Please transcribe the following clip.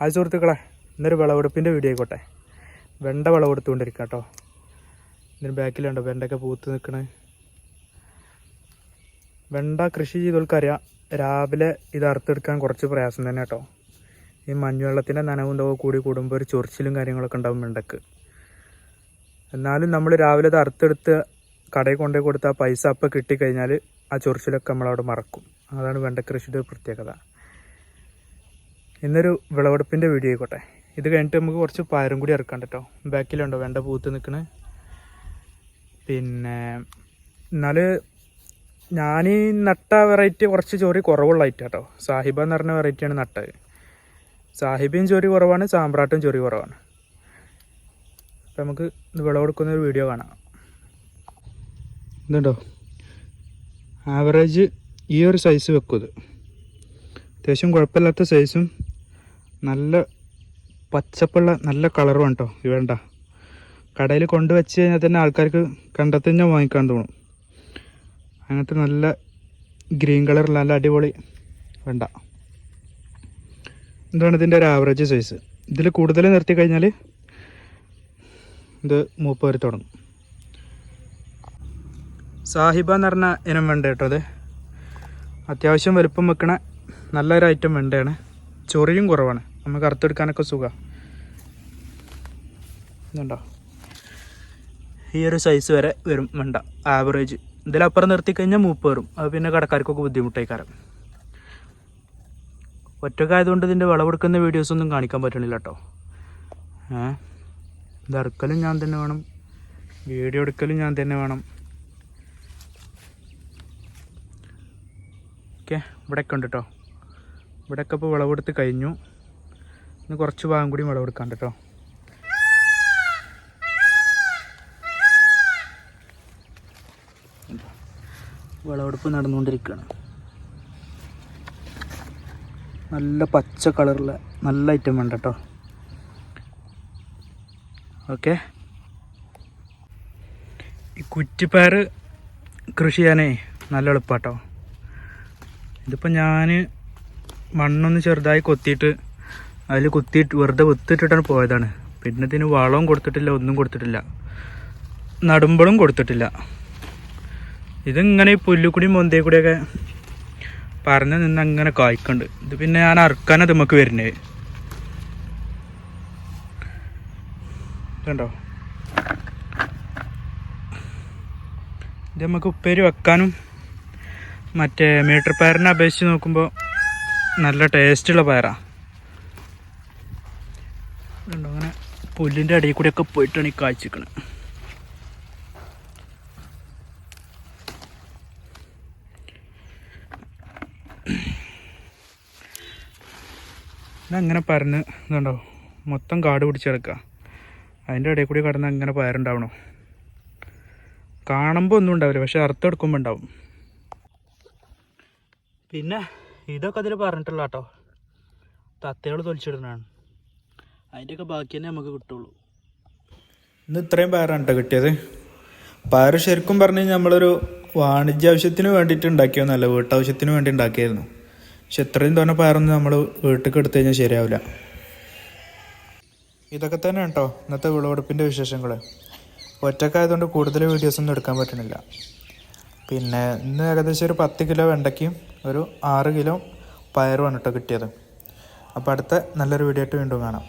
Hi സുഹൃത്തുക്കളെ ഇന്നൊരു വിളവെടുപ്പിന്റെ video ആയിക്കോട്ടെ. വെണ്ട വിളവെടുത്തുകൊണ്ടിരിക്കുക കേട്ടോ ഇതിന് ബാക്കിലുണ്ടോ? വെണ്ടയൊക്കെ പൂത്ത് നിൽക്കണേ വെണ്ട കൃഷി ചെയ്തവർക്കറിയാം രാവിലെ ഇത് അറുത്തെടുക്കാൻ കുറച്ച് പ്രയാസം തന്നെ കേട്ടോ ഈ മഞ്ഞുവെള്ളത്തിന്റെ നനവും തോ കൂടി കൂടുമ്പോൾ ഒരു ചൊറിച്ചിലും കാര്യങ്ങളൊക്കെ ഉണ്ടാവും വെണ്ടക്ക്. എന്നാലും നമ്മൾ രാവിലെ ഇത് അറുത്തെടുത്ത് കടയിൽ കൊണ്ടുപോയി കൊടുത്ത ആ പൈസ അപ്പം കിട്ടിക്കഴിഞ്ഞാൽ ആ ചൊറിച്ചിലൊക്കെ നമ്മളവിടെ മറക്കും. അതാണ് വെണ്ട കൃഷിയുടെ പ്രത്യേകത. ഇന്നൊരു വിളവെടുപ്പിന്റെ വീഡിയോ ആയിക്കോട്ടെ. ഇത് കഴിഞ്ഞിട്ട് നമുക്ക് കുറച്ച് പയറും കൂടി ഇറക്കാം കേട്ടോ. ബാക്കിലുണ്ടോ വേണ്ട പൂത്ത് നിൽക്കണേ പിന്നെ എന്നാൽ ഞാൻ നട്ട വെറൈറ്റി കുറച്ച് ചോറി കുറവുള്ള ഐറ്റം കേട്ടോ സാഹിബ എന്ന് പറഞ്ഞ വെറൈറ്റിയാണ് നട്ടത് സാഹിബയും ചോറി കുറവാണ് സാമ്പ്രാട്ടും ചോറി കുറവാണ്. അപ്പം നമുക്ക് വിളവെടുക്കുന്ന ഒരു വീഡിയോ കാണാം. ഇതുണ്ടോ? ആവറേജ് ഈ ഒരു സൈസ് വെക്കും ഇത്. അത്യാവശ്യം കുഴപ്പമില്ലാത്ത സൈസും നല്ല പച്ചപ്പുള്ള നല്ല കളറും കേട്ടോ വേണ്ട. കടയിൽ കൊണ്ടുവച്ച് കഴിഞ്ഞാൽ തന്നെ ആൾക്കാർക്ക് കണ്ടെത്തി തന്നെ വാങ്ങിക്കാൻ തോന്നും. അങ്ങനത്തെ നല്ല ഗ്രീൻ കളറുള്ള നല്ല അടിപൊളി വേണ്ട. ഇതാണ് ഇതിന്റെ ഒരു ആവറേജ് സൈസ് ഇതിൽ കൂടുതൽ നിർത്തി കഴിഞ്ഞാൽ ഇത് മൂപ്പ് വരെ തുടങ്ങും. സാഹിബ എന്ന് പറഞ്ഞ ഇനം വേണ്ട കേട്ടോ അത് അത്യാവശ്യം വലുപ്പം വെക്കണ നല്ലൊരു ഐറ്റം വെണ്ടയാണ്. ചൊറിയും കുറവാണ്. നമുക്ക് അറുത്തെടുക്കാനൊക്കെ സുഖമാണ് ഇതുണ്ടോ? ഈ ഒരു സൈസ് വരെ വരും വേണ്ട ആവറേജ് ഇതിലപ്പുറം നിർത്തി കഴിഞ്ഞാൽ മൂപ്പ് വരും. അത് പിന്നെ കടക്കാർക്കൊക്കെ ബുദ്ധിമുട്ടായിക്കാരം ഒറ്റക്കായതുകൊണ്ട് ഇതിന്റെ വിളവെടുക്കുന്ന വീഡിയോസ് ഒന്നും കാണിക്കാൻ പറ്റണില്ല കേട്ടോ ഏ? ഇത് അറുക്കലും ഞാൻ തന്നെ വേണം. വീഡിയോ എടുക്കലും ഞാൻ തന്നെ വേണം. ഓക്കെ ഇവിടെയൊക്കെ ഉണ്ട് കേട്ടോ ഇവിടെയൊക്കെ ഇപ്പോൾ വിളവെടുത്ത് കഴിഞ്ഞു. ഇന്ന് കുറച്ച് ഭാഗം കൂടി വിളവെടുക്കാണ്ട് കേട്ടോ. വിളവെടുപ്പ് നടന്നുകൊണ്ടിരിക്കുകയാണ്. നല്ല പച്ച കളറുള്ള നല്ല ഐറ്റം വേണ്ട കേട്ടോ. ഓക്കെ ഈ കുറ്റിപ്പയർ കൃഷി ചെയ്യാനേ നല്ല എളുപ്പാട്ടോ. ഇതിപ്പോൾ ഞാൻ മണ്ണൊന്ന് ചെറുതായി കൊത്തിയിട്ട് അതിൽ കുത്തിയിട്ട് വെറുതെ വിത്തിട്ടിട്ടാണ് പോയതാണ്. പിന്നെ ഇതിന് വളവും കൊടുത്തിട്ടില്ല ഒന്നും കൊടുത്തിട്ടില്ല. നടുമ്പളും കൊടുത്തിട്ടില്ല. ഇതിങ്ങനെ ഈ പുല്ലുകൂടി മൊന്തേ കൂടിയൊക്കെ പറഞ്ഞ് നിന്ന് അങ്ങനെ കായ്ക്കുന്നുണ്ട് ഇത് പിന്നെ ഞാൻ അറുക്കാനത് നമുക്ക് വരുന്നത് കണ്ടോ ഇത് നമുക്ക് ഉപ്പേരി വെക്കാനും മറ്റേ മീറ്റർ പയറിനെ അപേക്ഷിച്ച് നോക്കുമ്പോൾ നല്ല ടേസ്റ്റുള്ള പയറാണ് ഇതുണ്ടോ അങ്ങനെ പുല്ലിന്റെ അടിയിൽ കൂടെയൊക്കെ പോയിട്ടാണ് ഈ കാഴ്ചക്കണത് അങ്ങനെ പരന്ന് ഇതുണ്ടോ മൊത്തം കാട് പിടിച്ചെടുക്കുക അതിന്റെ ഇടയിൽ കൂടി കടന്ന് അങ്ങനെ പയറുണ്ടാവണോ? കാണുമ്പോൾ ഒന്നും ഉണ്ടാവില്ല പക്ഷെ അർത്ഥം എടുക്കുമ്പോൾ ഉണ്ടാവും. പിന്നെ ഇതൊക്കെ അതിൽ പറഞ്ഞിട്ടുള്ള കേട്ടോ തത്തകൾ തൊലിച്ചിടുന്നതാണ്. അതിന്റെയൊക്കെ ബാക്കി തന്നെ നമുക്ക് കിട്ടുള്ളൂ. ഇന്ന് ഇത്രയും പയറാണ് കേട്ടോ കിട്ടിയത്. പയർ ശരിക്കും പറഞ്ഞു നമ്മളൊരു വാണിജ്യ ആവശ്യത്തിന് വേണ്ടിയിട്ട് ഉണ്ടാക്കിയൊന്നുമല്ല വീട്ടാവശ്യത്തിന് വേണ്ടി ഉണ്ടാക്കിയായിരുന്നു. പക്ഷെ ഇത്രയും തോന്നെ പയറൊന്നും നമ്മൾ വീട്ടിലേക്ക് എടുത്തു കഴിഞ്ഞാൽ ശരിയാവില്ല ഇതൊക്കെ തന്നെ കേട്ടോ ഇന്നത്തെ വിളവെടുപ്പിന്റെ വിശേഷങ്ങൾ ഒറ്റക്കായതുകൊണ്ട് കൂടുതൽ വീഡിയോസൊന്നും എടുക്കാൻ പറ്റണില്ല. പിന്നെ ഇന്ന് ഏകദേശം ഒരു പത്ത് കിലോ വെണ്ടയ്ക്കും ഒരു ആറ് കിലോ പയറുമാണ് കേട്ടോ കിട്ടിയത്. അപ്പോൾ അടുത്ത നല്ലൊരു വീഡിയോ ആയിട്ട് വീണ്ടും കാണാം.